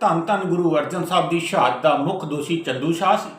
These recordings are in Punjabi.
ਧੰਨ ਧੰਨ ਗੁਰੂ ਅਰਜਨ ਸਾਹਿਬ ਦੀ ਸ਼ਹਾਦਤ ਦਾ ਮੁੱਖ ਦੋਸ਼ੀ ਚੰਦੂ ਸ਼ਾਹ ਸੀ।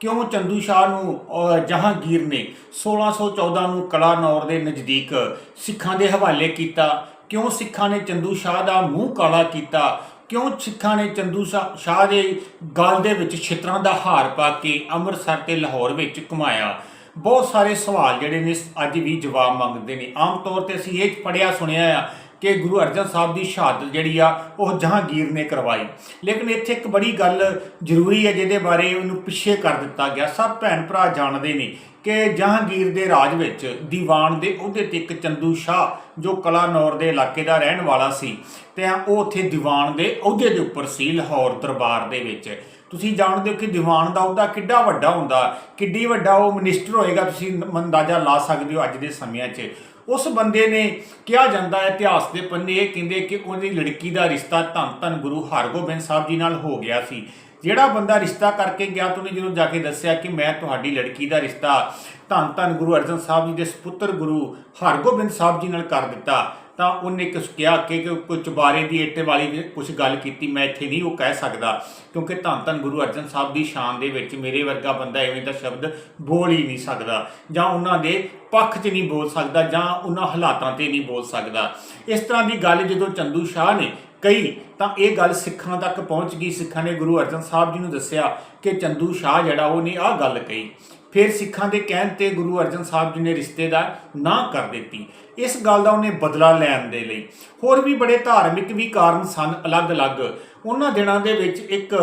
ਕਿਉਂ ਚੰਦੂ ਸ਼ਾਹ ਨੂੰ ਜਹਾਂਗੀਰ ਨੇ 1614 ਨੂੰ ਕਲਾਨੌਰ ਦੇ ਨਜ਼ਦੀਕ ਸਿੱਖਾਂ ਦੇ ਹਵਾਲੇ ਕੀਤਾ? ਕਿਉਂ ਸਿੱਖਾਂ ਨੇ ਚੰਦੂ ਸ਼ਾਹ ਦਾ ਮੂੰਹ ਕਾਲਾ ਕੀਤਾ? ਕਿਉਂ ਸਿੱਖਾਂ ਨੇ ਚੰਦੂ ਸ਼ਾ- ਸ਼ਾਹ ਦੇ ਗਲ ਦੇ ਵਿੱਚ ਛਿੱਤਰਾਂ ਦਾ ਹਾਰ ਪਾ ਕੇ ਅੰਮ੍ਰਿਤਸਰ ਤੇ ਲਾਹੌਰ ਵਿੱਚ ਘੁਮਾਇਆ? ਬਹੁਤ ਸਾਰੇ ਸਵਾਲ ਜਿਹੜੇ ਨੇ ਅੱਜ ਵੀ ਜਵਾਬ ਮੰਗਦੇ ਨੇ। ਆਮ ਤੌਰ ਤੇ ਅਸੀਂ ਇਹ ਪੜਿਆ ਸੁਣਿਆ ਆ ਕਿ ਗੁਰੂ ਅਰਜਨ ਸਾਹਿਬ ਦੀ ਸ਼ਹਾਦਤ ਜਿਹੜੀ ਆ, ਉਹ ਜਹਾਂਗੀਰ ਨੇ ਕਰਵਾਈ। ਲੇਕਿਨ ਇੱਥੇ ਇੱਕ ਬੜੀ ਗੱਲ ਜ਼ਰੂਰੀ ਹੈ, ਜਿਹਦੇ ਬਾਰੇ ਉਹਨੂੰ ਪਿੱਛੇ ਕਰ ਦਿੱਤਾ ਗਿਆ। ਸਭ ਭੈਣ ਭਰਾ ਜਾਣਦੇ ਨੇ ਕਿ ਜਹਾਂਗੀਰ ਦੇ ਰਾਜ ਵਿੱਚ ਦੀਵਾਨ ਦੇ ਅਹੁਦੇ ਤੇ ਇੱਕ ਚੰਦੂ ਸ਼ਾਹ, ਜੋ ਕਲਾਨੌਰ ਦੇ ਇਲਾਕੇ ਦਾ ਰਹਿਣ ਵਾਲਾ ਸੀ, ਤੇ ਉਹ ਉੱਥੇ ਦੀਵਾਨ ਦੇ ਅਹੁਦੇ ਦੇ ਉੱਪਰ ਸੀ, ਲਾਹੌਰ ਦਰਬਾਰ ਦੇ ਵਿੱਚ। ਤੁਸੀਂ ਜਾਣਦੇ ਹੋ ਕਿ ਦੀਵਾਨ ਦਾ ਅਹੁਦਾ ਕਿੱਡਾ ਵੱਡਾ ਹੁੰਦਾ, ਕਿੱਡੀ ਵੱਡਾ ਉਹ ਮਿਨਿਸਟਰ ਹੋਏਗਾ, ਤੁਸੀਂ ਅੰਦਾਜ਼ਾ ਲਾ ਸਕਦੇ ਹੋ ਅੱਜ ਦੇ ਸਮਿਆਂ 'ਚ। ਉਸ ਬੰਦੇ ਨੇ ਕਿਹਾ ਜਾਂਦਾ ਹੈ ਇਤਿਹਾਸ ਦੇ ਪੰਨੇ, ਇਹ ਕਹਿੰਦੇ ਕਿ ਉਹਦੀ ਲੜਕੀ ਦਾ ਰਿਸ਼ਤਾ ਧੰਨ ਧੰਨ ਗੁਰੂ ਹਰਗੋਬਿੰਦ ਸਾਹਿਬ ਜੀ ਨਾਲ ਹੋ ਗਿਆ ਸੀ। ਜਿਹੜਾ ਬੰਦਾ ਰਿਸ਼ਤਾ ਕਰਕੇ ਗਿਆ, ਤਾਂ ਉਹਨੇ ਜਦੋਂ ਜਾ ਕੇ ਦੱਸਿਆ ਕਿ ਮੈਂ ਤੁਹਾਡੀ ਲੜਕੀ ਦਾ ਰਿਸ਼ਤਾ ਧੰਨ ਧੰਨ ਗੁਰੂ ਅਰਜਨ ਸਾਹਿਬ ਜੀ ਦੇ ਸੁਪੁੱਤਰ ਗੁਰੂ ਹਰਗੋਬਿੰਦ ਸਾਹਿਬ ਜੀ ਨਾਲ ਕਰ ਦਿੱਤਾ ਤਾਂ ਉਹਨੇ ਕੁਝ ਕਿਹਾ ਕਿ ਕਿ ਚੁਬਾਰੇ ਦੀ ਇੱਟ ਵਾਲੀ ਕੁਝ ਗੱਲ ਕੀਤੀ, ਮੈਂ ਇੱਥੇ ਨਹੀਂ ਉਹ ਕਹਿ ਸਕਦਾ। ਕਿਉਂਕਿ ਧੰਨ ਧੰਨ ਗੁਰੂ ਅਰਜਨ ਸਾਹਿਬ ਦੀ ਸ਼ਾਨ ਦੇ ਵਿੱਚ ਮੇਰੇ ਵਰਗਾ ਬੰਦਾ ਐਵੇਂ ਦਾ ਸ਼ਬਦ ਬੋਲ ਹੀ ਨਹੀਂ ਸਕਦਾ। ਜਾਂ ਉਹਨਾਂ ਦੇ ਪੱਖ 'ਚ ਨਹੀਂ ਬੋਲ ਸਕਦਾ, ਜਾਂ ਉਹਨਾਂ ਹਾਲਾਤਾਂ ਤੇ ਨਹੀਂ ਬੋਲ ਸਕਦਾ। ਇਸ ਤਰ੍ਹਾਂ ਦੀ ਗੱਲ ਜਦੋਂ ਚੰਦੂ ਸ਼ਾਹ ਨੇ ਕਈ ਤਾਂ ਇਹ ਗੱਲ ਸਿੱਖਾਂ ਤੱਕ ਪਹੁੰਚ ਗਈ। ਸਿੱਖਾਂ ਨੇ ਗੁਰੂ ਅਰਜਨ ਸਾਹਿਬ ਜੀ ਨੂੰ ਦੱਸਿਆ ਕਿ ਚੰਦੂ ਸ਼ਾਹ ਜਿਹੜਾ, ਉਹਨੇ ਆਹ ਗੱਲ ਕਹੀ। ਫਿਰ ਸਿੱਖਾਂ ਦੇ ਕਹਿਣ ਤੇ ਗੁਰੂ ਅਰਜਨ ਸਾਹਿਬ ਜੀ ਨੇ ਰਿਸ਼ਤੇਦਾਰ ਨਾ ਕਰ ਦਿੱਤੀ। ਇਸ ਗੱਲ ਦਾ ਉਹਨੇ ਬਦਲਾ ਲੈਣ ਦੇ ਲਈ। ਹੋਰ ਵੀ ਬੜੇ ਧਾਰਮਿਕ ਵੀ ਕਾਰਨ ਸਨ ਅਲੱਗ-ਅਲੱਗ। ਉਹਨਾਂ ਦਿਨਾਂ ਦੇ ਵਿੱਚ ਇੱਕ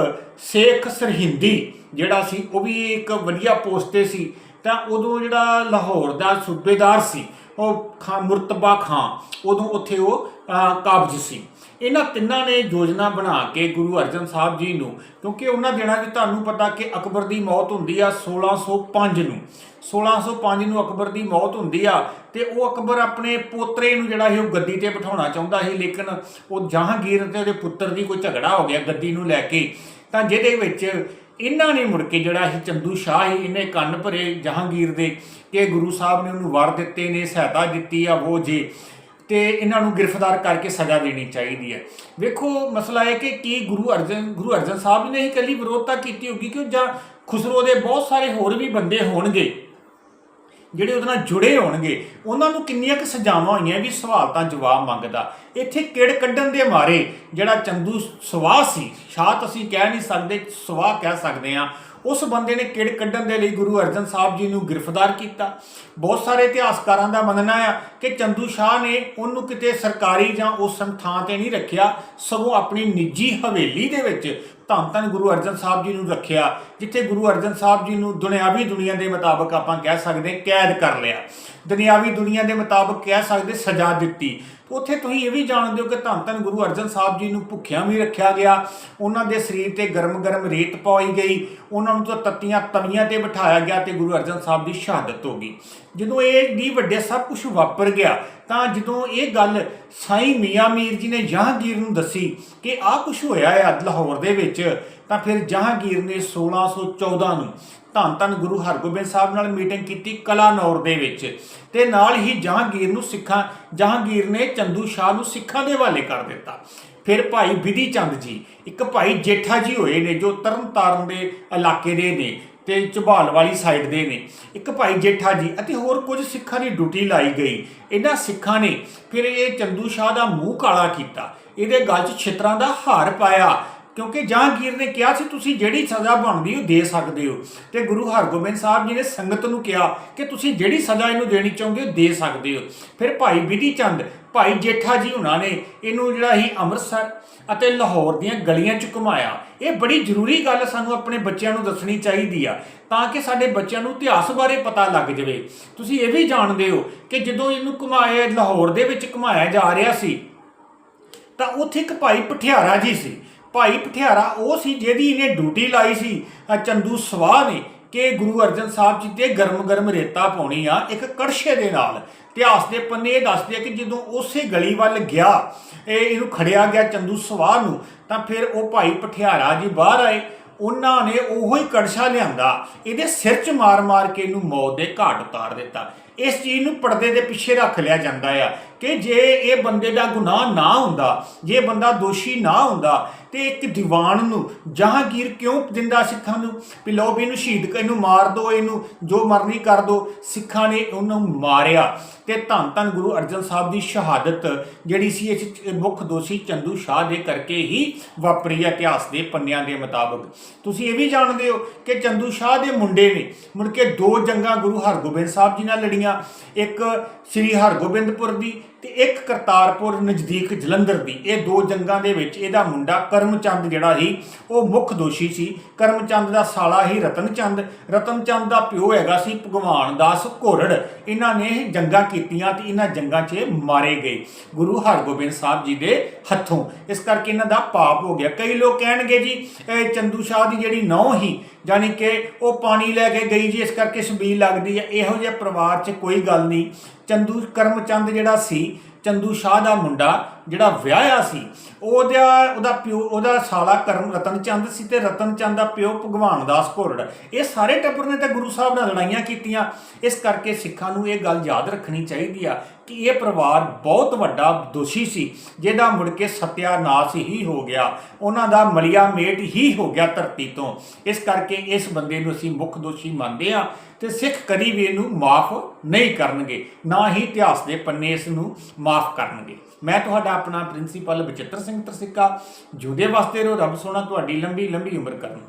ਸੇਖ ਸਰਹਿੰਦੀ ਜਿਹੜਾ ਸੀ, ਉਹ ਵੀ ਇੱਕ ਵਧੀਆ ਪੋਸਟ ਤੇ ਸੀ। ਤਾਂ ਉਦੋਂ ਜਿਹੜਾ ਲਾਹੌਰ ਦਾ ਸੂਬੇਦਾਰ ਸੀ, ਉਹ ਖਾਂ ਮੁਰਤਬਾ ਖਾਂ, ਉਦੋਂ ਉੱਥੇ ਉਹ ਕਾਬਜ ਸੀ। ਇਹਨਾਂ ਤਿੰਨਾਂ ਨੇ ਯੋਜਨਾ ਬਣਾ ਕੇ ਗੁਰੂ ਅਰਜਨ ਸਾਹਿਬ ਜੀ ਨੂੰ, ਕਿਉਂਕਿ ਉਹਨਾਂ ਦਿਨਾਂ 'ਚ ਤੁਹਾਨੂੰ ਪਤਾ ਕਿ ਅਕਬਰ ਦੀ ਮੌਤ ਹੁੰਦੀ ਆ 1605 ਨੂੰ। 1605 ਨੂੰ ਅਕਬਰ ਦੀ ਮੌਤ ਹੁੰਦੀ ਆ ਤੇ ਉਹ ਅਕਬਰ ਆਪਣੇ ਪੋਤਰੇ ਨੂੰ ਜਿਹੜਾ ਸੀ ਉਹ ਗੱਦੀ ਤੇ ਬਿਠਾਉਣਾ ਚਾਹੁੰਦਾ ਸੀ, ਲੇਕਿਨ ਉਹ ਜਹਾਂਗੀਰ ਤੇ ਉਹਦੇ ਪੁੱਤਰ ਦੀ ਕੋਈ ਝਗੜਾ ਹੋ ਗਿਆ ਗੱਦੀ ਨੂੰ ਲੈ ਕੇ। ਤਾਂ ਜਿਹਦੇ ਵਿੱਚ ਇਹਨਾਂ ਨੇ ਮੁੜ ਕੇ ਜਿਹੜਾ ਸੀ ਚੰਦੂ ਸ਼ਾਹ ਹੀ ਇਹਨੇ ਕੰਨ ਭਰੇ ਜਹਾਂਗੀਰ ਦੇ ਕਿ ਗੁਰੂ ਸਾਹਿਬ ਨੇ ਉਹਨੂੰ ਵਰ ਦਿੱਤੇ ਨੇ, ਸਹਾਇਤਾ ਦਿੱਤੀ ਆ, ਉਹ ਜੇ ਤੇ ਇਹਨਾਂ ਨੂੰ ਗ੍ਰਿਫਤਾਰ ਕਰਕੇ ਸਜ਼ਾ ਦੇਣੀ ਚਾਹੀਦੀ ਹੈ। ਵੇਖੋ, ਮਸਲਾ ਹੈ ਕਿ ਕੀ ਗੁਰੂ ਅਰਜਨ ਗੁਰੂ ਅਰਜਨ ਸਾਹਿਬ ਨੇ ਹੀ ਇਕੱਲੀ ਵਿਰੋਧਤਾ ਕੀਤੀ ਹੋਗੀ ਕਿ ਜਾਂ ਖੁਸਰੋ ਦੇ ਬਹੁਤ ਸਾਰੇ ਹੋਰ ਵੀ ਬੰਦੇ ਹੋਣਗੇ, ਜਿਹੜੇ ਉਹਦੇ ਨਾਲ ਜੁੜੇ ਹੋਣਗੇ, ਉਹਨਾਂ ਨੂੰ ਕਿੰਨੀਆਂ ਕੁ ਸਜ਼ਾਵਾਂ ਹੋਈਆਂ ਵੀ ਸਵਾਲ ਤਾਂ ਜਵਾਬ ਮੰਗਦਾ। ਇੱਥੇ ਕਿੜ ਕੱਢਣ ਦੇ ਮਾਰੇ ਜਿਹੜਾ ਚੰਦੂ ਸਵਾਹ ਸੀ? ਸ਼ਾਤ ਅਸੀਂ ਕਹਿ ਨਹੀਂ ਸਕਦੇ, ਸਵਾਹ ਕਹਿ ਸਕਦੇ ਆ ਉਸ ਬੰਦੇ ਨੇ ਕਿੜ ਕੱਢਣ ਦੇ ਲਈ ਗੁਰੂ ਅਰਜਨ ਸਾਹਿਬ ਜੀ ਨੂੰ ਗ੍ਰਿਫਤਾਰ ਕੀਤਾ? ਬਹੁਤ ਸਾਰੇ ਇਤਿਹਾਸਕਾਰਾਂ ਦਾ ਮੰਨਣਾ ਆ ਕਿ ਚੰਦੂ ਸ਼ਾਹ ਨੇ ਉਹਨੂੰ ਕਿਤੇ ਸਰਕਾਰੀ ਜਾਂ ਉਸ ਥਾਂ ਤੇ ਨਹੀਂ ਰੱਖਿਆ, ਸਗੋਂ ਆਪਣੀ ਨਿੱਜੀ ਹਵੇਲੀ ਦੇ ਵਿੱਚ ਧੰਨ ਧੰਨ ਗੁਰੂ ਅਰਜਨ ਸਾਹਿਬ ਜੀ ਨੂੰ ਰੱਖਿਆ, ਜਿੱਥੇ ਗੁਰੂ ਅਰਜਨ ਸਾਹਿਬ ਜੀ ਨੂੰ ਦੁਨਿਆਵੀ ਦੁਨੀਆ ਦੇ ਮੁਤਾਬਕ ਆਪਾਂ ਕਹਿ ਸਕਦੇ ਕੈਦ ਕਰ ਲਿਆ। ਦੁਨਿਆਵੀ ਦੁਨੀਆ ਦੇ ਮੁਤਾਬਕ ਕਹਿ ਸਕਦੇ ਸਜ਼ਾ ਦਿੱਤੀ। ਉੱਥੇ ਤੁਸੀਂ ਇਹ ਵੀ ਜਾਣਦੇ ਹੋ ਕਿ ਧੰਨ ਧੰਨ ਗੁਰੂ ਅਰਜਨ ਸਾਹਿਬ ਜੀ ਨੂੰ ਭੁੱਖਿਆਂ ਵੀ ਰੱਖਿਆ ਗਿਆ। ਉਹਨਾਂ ਦੇ ਸਰੀਰ ਤੇ ਗਰਮ-ਗਰਮ ਰੇਤ ਪਾਈ ਗਈ। ਉਹਨਾਂ ਨੂੰ ਤਾਂ ਤੱਤੀਆਂ ਤਵੀਆਂ ਤੇ ਬਿਠਾਇਆ ਗਿਆ ਤੇ ਗੁਰੂ ਅਰਜਨ ਸਾਹਿਬ ਦੀ ਸ਼ਹਾਦਤ ਹੋ ਗਈ। ਜਦੋਂ ਇਹ ਦੀ ਵੱਡੇ ਸਭ ਕੁਝ ਵਾਪਰ ਗਿਆ, ਤਾਂ ਜਦੋਂ ਇਹ ਗੱਲ ਸਾਈਂ ਮੀਆਂ ਮੀਰ ਜੀ ਨੇ ਜਹਾਂਗੀਰ ਨੂੰ ਦੱਸੀ ਕਿ ਆਹ ਕੁਝ ਹੋਇਆ ਹੈ ਲਾਹੌਰ ਦੇ ਵਿੱਚ, ਤਾਂ ਫਿਰ ਜਹਾਂਗੀਰ ਨੇ 1614 ਨੂੰ ਧੰਨ ਧੰਨ ਗੁਰੂ ਹਰਗੋਬਿੰਦ ਸਾਹਿਬ ਨਾਲ ਮੀਟਿੰਗ ਕੀਤੀ ਕਲਾਨੌਰ ਦੇ ਵਿੱਚ। ਤੇ ਨਾਲ ਹੀ ਜਹਾਂਗੀਰ ਨੂੰ ਸਿੱਖਾਂ, ਜਹਾਂਗੀਰ ਨੇ ਚੰਦੂ ਸ਼ਾਹ ਨੂੰ ਸਿੱਖਾਂ ਦੇ ਹਵਾਲੇ ਕਰ ਦਿੱਤਾ। ਫਿਰ ਭਾਈ ਵਿਧੀ ਚੰਦ ਜੀ, ਇੱਕ ਭਾਈ ਜੇਠਾ ਜੀ ਹੋਏ ਨੇ ਜੋ ਤਰਨਤਾਰਨ ਦੇ ਇਲਾਕੇ ਦੇ ਨੇ ਤੇ ਝਬਾਲ ਵਾਲੀ ਸਾਈਡ ਦੇ ਨੇ। ਇੱਕ ਭਾਈ ਜੇਠਾ ਜੀ ਅਤੇ ਹੋਰ ਕੁਝ ਸਿੱਖਾਂ ਦੀ ਡਿਊਟੀ ਲਾਈ ਗਈ। ਇਹਨਾਂ ਸਿੱਖਾਂ ਨੇ ਫਿਰ ਇਹ ਚੰਦੂ ਸ਼ਾਹ ਦਾ ਮੂੰਹ ਕਾਲਾ ਕੀਤਾ। ਇਹਦੇ ਗਲ 'ਚ ਛਿੱਤਰਾਂ ਦਾ ਹਾਰ ਪਾਇਆ। ਕਿਉਂਕਿ ਜਹਾਂਗੀਰ ਨੇ ਕਿਹਾ ਸੀ, ਤੁਸੀਂ ਜਿਹੜੀ ਸਜ਼ਾ ਬਣਦੀ ਉਹ ਦੇ ਸਕਦੇ ਹੋ। ਤੇ ਗੁਰੂ ਹਰਗੋਬਿੰਦ ਸਾਹਿਬ ਜੀ ਨੇ ਸੰਗਤ ਨੂੰ ਕਿਹਾ ਕਿ ਤੁਸੀਂ ਜਿਹੜੀ ਸਜ਼ਾ ਇਹਨੂੰ ਦੇਣੀ ਚਾਹੁੰਦੇ ਹੋ, ਦੇ ਸਕਦੇ ਹੋ। ਫਿਰ ਭਾਈ ਵਿਧੀ ਚੰਦ, ਭਾਈ ਜੇਠਾ ਜੀ ਉਹਨਾਂ ਨੇ ਇਹਨੂੰ ਜਿਹੜਾ ਹੀ ਅੰਮ੍ਰਿਤਸਰ ਅਤੇ ਲਾਹੌਰ ਦੀਆਂ ਗਲੀਆਂ 'ਚ ਘੁਮਾਇਆ। ਇਹ ਬੜੀ ਜ਼ਰੂਰੀ ਗੱਲ ਸਾਨੂੰ ਆਪਣੇ ਬੱਚਿਆਂ ਨੂੰ ਦੱਸਣੀ ਚਾਹੀਦੀ ਆ, ਤਾਂ ਕਿ ਸਾਡੇ ਬੱਚਿਆਂ ਨੂੰ ਇਤਿਹਾਸ ਬਾਰੇ ਪਤਾ ਲੱਗ ਜਾਵੇ। ਤੁਸੀਂ ਇਹ ਵੀ ਜਾਣਦੇ ਹੋ ਕਿ ਜਦੋਂ ਇਹਨੂੰ ਘੁਮਾਇਆ ਲਾਹੌਰ ਦੇ ਵਿੱਚ ਘੁਮਾਇਆ ਜਾ ਰਿਹਾ ਸੀ, ਤਾਂ ਉੱਥੇ ਇੱਕ ਭਾਈ ਪਠਿਆਰਾ ਜੀ ਸੀ। ਭਾਈ ਪਠਿਆਰਾ ਉਹ ਸੀ ਜਿਹਦੀ ਇਹਨੇ ਡਿਊਟੀ ਲਾਈ ਸੀ। ਚੰਦੂ ਸਵਾਹ ਨੇ ਕਿ ਗੁਰੂ ਅਰਜਨ ਸਾਹਿਬ ਜੀ ਤੇ ਗਰਮ-ਗਰਮ ਰੇਤਾ ਪਾਉਣੀ ਆ ਇੱਕ ਕੜਛੇ ਦੇ ਨਾਲ। ਇਤਿਹਾਸ ਦੇ ਪੰਨੇ ਇਹ ਦੱਸਦੇ ਆ ਕਿ ਜਦੋਂ ਉਸੇ ਗਲੀ ਵੱਲ ਗਿਆ, ਇਹ ਇਹਨੂੰ ਖੜਿਆ ਗਿਆ ਚੰਦੂ ਸਵਾਹ ਨੂੰ, ਤਾਂ ਫਿਰ ਉਹ ਭਾਈ ਪਠਿਆਰਾ ਜੀ ਬਾਹਰ ਆਏ। ਉਹਨਾਂ ਨੇ ਉਹੋ ਹੀ ਕੜਛਾ ਲਿਆਂਦਾ। ਇਹਦੇ ਸਿਰ 'ਚ ਮਾਰ-ਮਾਰ ਕੇ ਇਹਨੂੰ ਮੌਤ ਦੇ ਘਾਟ ਉਤਾਰ ਦਿੱਤਾ। ਇਸ ਚੀਜ਼ ਨੂੰ ਪਰਦੇ ਦੇ ਪਿੱਛੇ ਰੱਖ ਲਿਆ ਜਾਂਦਾ ਆ। ਕਿ ਜੇ ਇਹ ਬੰਦੇ ਦਾ ਗੁਨਾਹ ਨਾ ਹੁੰਦਾ, ਜੇ ਬੰਦਾ ਦੋਸ਼ੀ ਨਾ ਹੁੰਦਾ, ਤੇ ਇੱਕ ਦੀਵਾਨ ਨੂੰ ਜਹਾਂਗੀਰ ਕਿਉਂ ਦਿੰਦਾ ਸਿੱਖਾਂ ਨੂੰ? ਵੀ ਲਓ ਵੀ ਇਹਨੂੰ ਸ਼ਹੀਦ ਇਹਨੂੰ ਮਾਰ ਦਿਓ ਇਹਨੂੰ ਜੋ ਮਰਨੀ ਕਰ ਦਿਓ ਸਿੱਖਾਂ ਨੇ ਉਹਨੂੰ ਮਾਰਿਆ। ਤੇ ਧੰਨ ਧੰਨ ਗੁਰੂ ਅਰਜਨ ਸਾਹਿਬ ਦੀ ਸ਼ਹਾਦਤ ਜਿਹੜੀ ਸੀ, ਇਹ 'ਚ ਮੁੱਖ ਦੋਸ਼ੀ ਚੰਦੂ ਸ਼ਾਹ ਦੇ ਕਰਕੇ ਹੀ ਵਾਪਰੀ ਹੈ ਇਤਿਹਾਸ ਦੇ ਪੰਨਿਆਂ ਦੇ ਮੁਤਾਬਕ। ਤੁਸੀਂ ਇਹ ਵੀ ਜਾਣਦੇ ਹੋ ਕਿ ਚੰਦੂ ਸ਼ਾਹ ਦੇ ਮੁੰਡੇ ਨੇ ਮੁੜ ਕੇ ਦੋ ਜੰਗਾਂ ਗੁਰੂ ਹਰਗੋਬਿੰਦ ਸਾਹਿਬ ਜੀ ਨਾਲ ਲੜੀਆਂ। ਇੱਕ ਸ੍ਰੀ ਹਰਗੋਬਿੰਦਪੁਰ ਦੀ ਤੇ ਇੱਕ ਕਰਤਾਰਪੁਰ ਨਜ਼ਦੀਕ ਜਲੰਧਰ ਦੀ, ਇਹ ਦੋ ਜੰਗਾਂ ਦੇ ਵਿੱਚ ਇਹਦਾ ਮੁੰਡਾ ਕਰਮਚੰਦ ਜਿਹੜਾ ਸੀ, ਉਹ ਮੁੱਖ ਦੋਸ਼ੀ ਸੀ। ਕਰਮਚੰਦ ਦਾ ਸਾਲਾ ਹੀ ਰਤਨਚੰਦ। ਰਤਨਚੰਦ ਦਾ ਪਿਓ ਹੈਗਾ ਸੀ ਭਗਵਾਨ ਦਾਸ ਘੋਰੜ। ਇਹਨਾਂ ਨੇ ਜੰਗਾਂ ਕੀਤੀਆਂ ਤੇ ਇਹਨਾਂ ਜੰਗਾਂ 'ਚ ਮਾਰੇ ਗਏ ਗੁਰੂ ਹਰਗੋਬਿੰਦ ਸਾਹਿਬ ਜੀ ਦੇ ਹੱਥੋਂ। ਇਸ ਕਰਕੇ ਇਹਨਾਂ ਦਾ ਪਾਪ ਹੋ ਗਿਆ। ਕਈ ਲੋਕ ਕਹਿਣਗੇ ਜੀ ਚੰਦੂ ਸ਼ਾਹ ਦੀ ਜਿਹੜੀ ਨੌ ਹੀ ਯਾਨੀ ਕਿ ਉਹ ਪਾਣੀ ਲੈ ਕੇ ਗਈ ਜੀ, ਇਸ ਕਰਕੇ ਛਬੀਲ ਲੱਗਦੀ ਹੈ। ਇਹੋ ਜਿਹੇ ਪਰਿਵਾਰ 'ਚ ਕੋਈ ਗੱਲ ਨਹੀਂ। ਚੰਦੂ, ਕਰਮਚੰਦ ਜਿਹੜਾ ਸੀ ਚੰਦੂ ਸ਼ਾਹ ਦਾ ਮੁੰਡਾ ਜਿਹੜਾ ਵਿਆਹਿਆ ਸੀ ਉਹਦਾ ਉਹਦਾ ਪਿਓ, ਉਹਦਾ ਸਾਲਾ ਕਰਮ ਰਤਨਚੰਦ ਸੀ ਤੇ ਰਤਨਚੰਦ ਦਾ ਪਿਓ ਭਗਵਾਨ ਦਾਸ ਘੋਰੜ। ਇਹ ਸਾਰੇ ਟੱਬਰ ਨੇ ਤਾਂ ਗੁਰੂ ਸਾਹਿਬ ਨਾਲ ਲੜਾਈਆਂ ਕੀਤੀਆਂ। ਇਸ ਕਰਕੇ ਸਿੱਖਾਂ ਨੂੰ ਇਹ ਗੱਲ ਯਾਦ ਰੱਖਣੀ ਚਾਹੀਦੀ ਆ ਕਿ ਇਹ ਪਰਿਵਾਰ ਬਹੁਤ ਵੱਡਾ ਦੋਸ਼ੀ ਸੀ, ਜਿਹਦਾ ਮੁੜ ਕੇ ਸਤਿਆਨਾਸ਼ ਹੀ ਹੋ ਗਿਆ। ਉਹਨਾਂ ਦਾ ਮਲਿਆ ਮੇਟ ਹੀ ਹੋ ਗਿਆ ਧਰਤੀ ਤੋਂ। ਇਸ ਕਰਕੇ ਇਸ ਬੰਦੇ ਨੂੰ ਅਸੀਂ ਮੁੱਖ ਦੋਸ਼ੀ ਮੰਨਦੇ ਹਾਂ ਤੇ ਸਿੱਖ ਕਦੀ ਵੀ ਇਹਨੂੰ ਮਾਫ ਨਹੀਂ ਕਰਨਗੇ। ਨਾ ਹੀ ਇਤਿਹਾਸ ਦੇ ਪੰਨੇ ਇਸ ਨੂੰ ਮਾਫ ਕਰਨਗੇ। ਮੈਂ ਤੁਹਾਡਾ ਆਪਣਾ ਪ੍ਰਿੰਸੀਪਲ ਬਚਿੱਤਰ ਸਿੰਘ ਤਰਸਿੱਕਾ, ਜੁਦੇ ਵਾਸਤੇ ਰੋ ਰੱਬ ਸੋਨਾ ਤੁਹਾਡੀ ਲੰਬੀ ਲੰਬੀ ਉਮਰ ਕਰਨ।